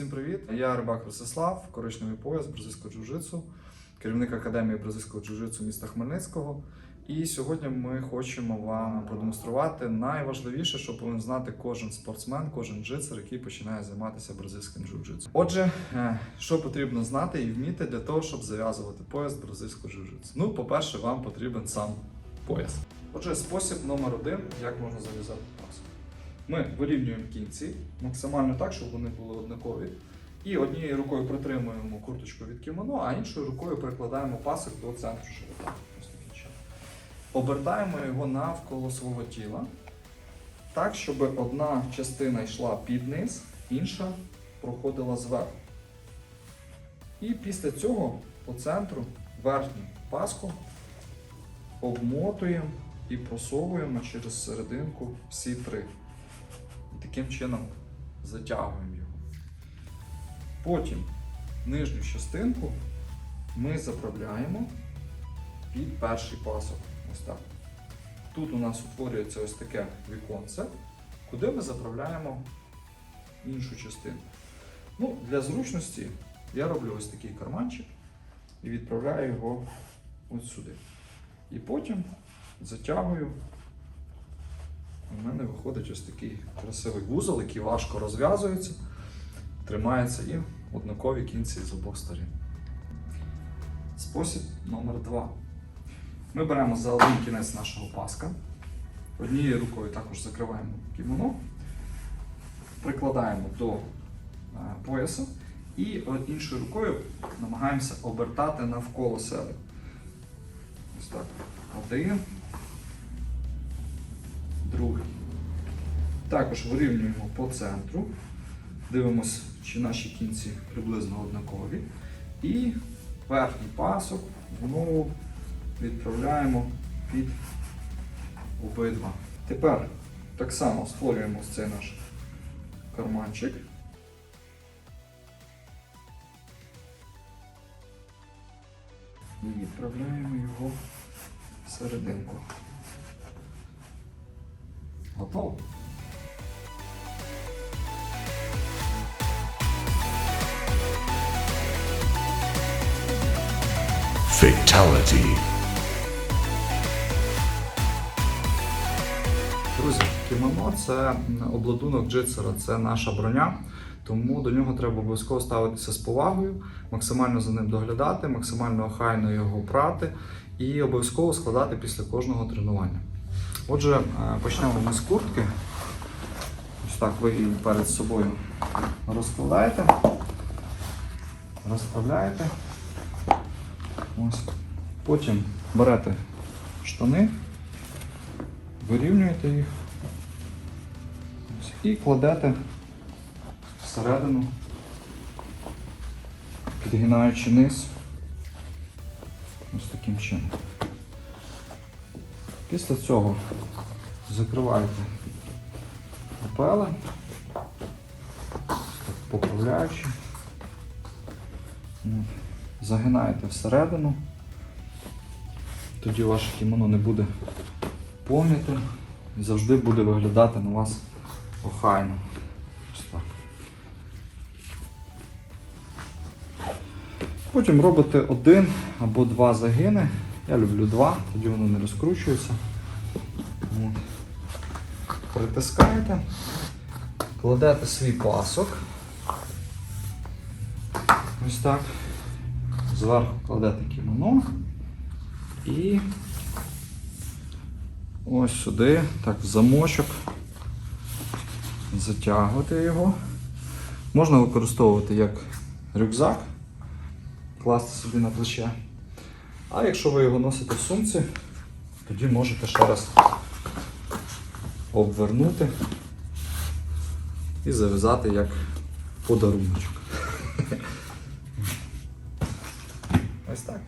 Всім привіт! Я рибак Ростислав, коричневий пояс бразильського джиу-джитсу, керівник академії бразильського джиу-джитсу міста Хмельницького. І сьогодні ми хочемо вам продемонструвати найважливіше, що повинен знати кожен спортсмен, кожен джитсер, який починає займатися бразильським джиу-джитсу. Отже, е, що потрібно знати і вміти для того, щоб зав'язувати пояс бразильського джиу-джитсу? Ну, по-перше, вам потрібен сам пояс. Отже, спосіб номер один, як можна зав'язати пас. Ми вирівнюємо кінці максимально так, щоб вони були однакові. І однією рукою притримуємо курточку від кімоно, а іншою рукою прикладаємо пасик до центру живота. Обертаємо його навколо свого тіла, так, щоб одна частина йшла під низ, інша проходила зверху. І після цього по центру верхню паску обмотуємо і просовуємо через серединку всі три. Таким чином затягуємо його. Потім нижню частинку ми заправляємо під перший пасок. Ось так. Тут у нас утворюється ось таке віконце, куди ми заправляємо іншу частину. Ну, Для зручності я роблю ось такий карманчик і відправляю його ось сюди. І потім затягую у мене виходить ось такий красивий вузол, який важко розв'язується, тримається і однакові кінці з обох сторін. Спосіб номер два. Ми беремо за один кінець нашого паска. Однією рукою також закриваємо кімоно, прикладаємо до е, пояса і іншою рукою намагаємося обертати навколо себе. Ось так. Один Також вирівнюємо по центру, дивимося, чи наші кінці приблизно однакові. І верхній пасок знову відправляємо під обидва. Тепер так само створюємо цей наш карманчик. І відправляємо його всерединку. Готово. Fatality. Друзі, кімоно це обладунок джитсера, це наша броня. Тому до нього треба обов'язково ставитися з повагою, максимально за ним доглядати, максимально охайно його прати і обов'язково складати після кожного тренування. Отже, е, почнемо ми з куртки. Ось так ви її перед собою розкладаєте, розправляєте. Ось. Потім берете штани, вирівнюєте їх ось, і кладете всередину, підгинаючи низ. Ось таким чином. Після цього закриваєте так поправляючи. Загинаєте всередину. Тоді ваше кімоно не буде пом'ятим і завжди буде виглядати на вас охайно. Потім робите один або два загини. Я люблю два, тоді воно не розкручується. Притискаєте, кладете свій пасок. Ось так. Зверху кладете кімоно і ось сюди, так, в замочок. Затягувати його. Можна використовувати як рюкзак, класти собі на плече. А якщо ви його носите в сумці, тоді можете ще раз обвернути і зав'язати як подаруночок. Ось так.